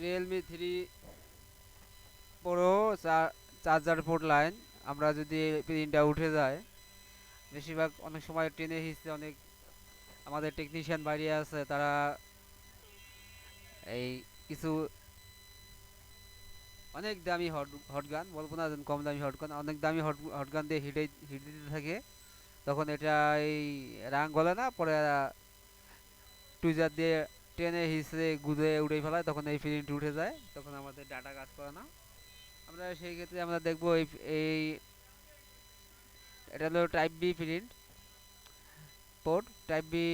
Realme three pro charger port line আমরা যদি প্রিন্টটা উঠে যায়, বেশিরভাগ অনেক সময় ট্রেনে হিসতে অনেক আমাদের টেকনিশিয়ান বাইরে আছে, তারা এই কিছু অনেক দামি হট হট গান বলব না কম দামি হট গান অনেক দামি হট হট গান দিয়ে হিটে, হিট দিতে থাকে। তখন এটা এই রাং গলে না, পরে টুইজার দিয়ে টেনে হিসে গুদে উড়ে ফেলায়, তখন এই প্রিন্ট উঠে যায়, তখন আমাদের ডাটা কাজ করে না। আমরা সেই ক্ষেত্রে আমরা দেখব এই এই, এটা হলো type B print port type B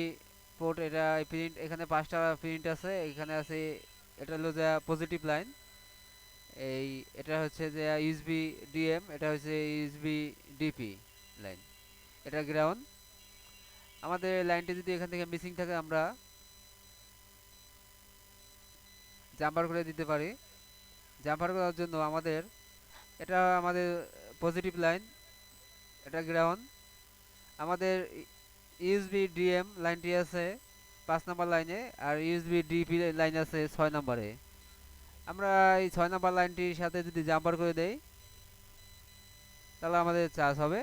port এটা প্রিন্ট এখানে পাঁচটা প্রিন্ট আছে, এখানে আছে, এটা হলো যে পজিটিভ লাইন এই, এটা হচ্ছে যে ইউএসবি ডিএম এটা হচ্ছে ইউএসবি ডিপি লাইন এটা গ্রাউন্ড আমাদের লাইনটি যদি এখান থেকে মিসিং থাকে, আমরা জাম্পার করে দিতে পারি। জাম্পার করার জন্য আমাদের, এটা আমাদের পজিটিভ লাইন এটা গ্রাউন্ড আমাদের ইউএসবি ডিএম লাইনটি আছে পাঁচ নম্বর লাইনে আর ইউএসবি ডিপি লাইন আছে ছয় নম্বরে। আমরা এই ছয় নম্বর লাইনটির সাথে যদি জাম্পার করে দেই, তাহলে আমাদের চার্জ হবে